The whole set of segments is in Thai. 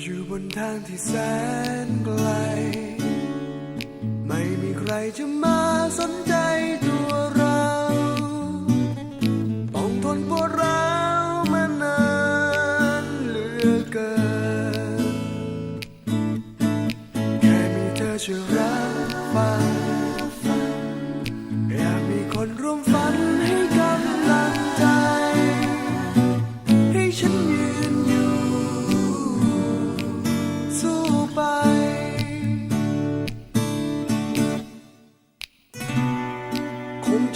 อยู่บนทางที่แสนไกล ไม่มีใครจะมาสนใจตัวเรา ต้องทนปวดร้าวมานานเหลือเกิน แค่มีเธอช่วยรับฟัง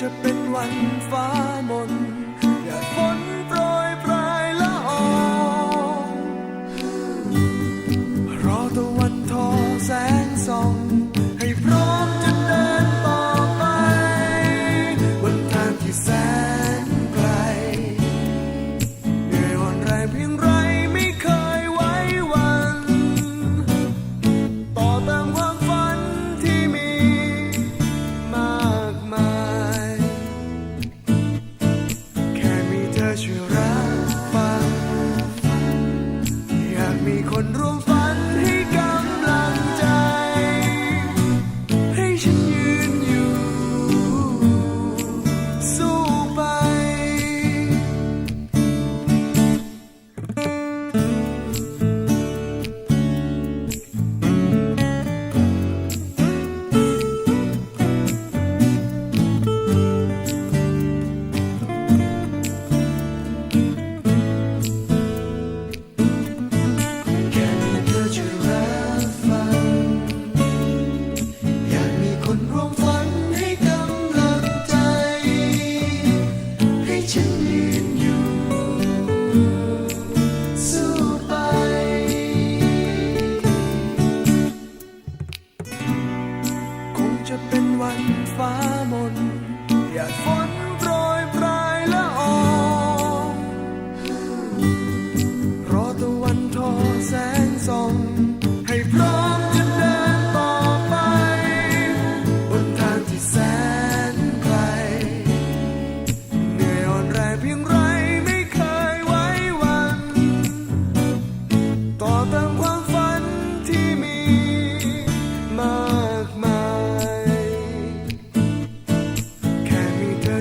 จะเป็นวันฟ้ามนอยาฝน มีคนร่วม Just for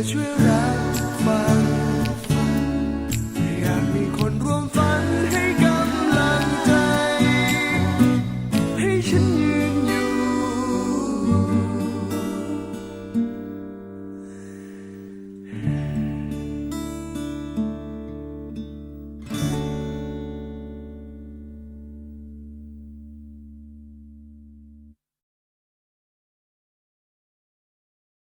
ช่วยรับฟัง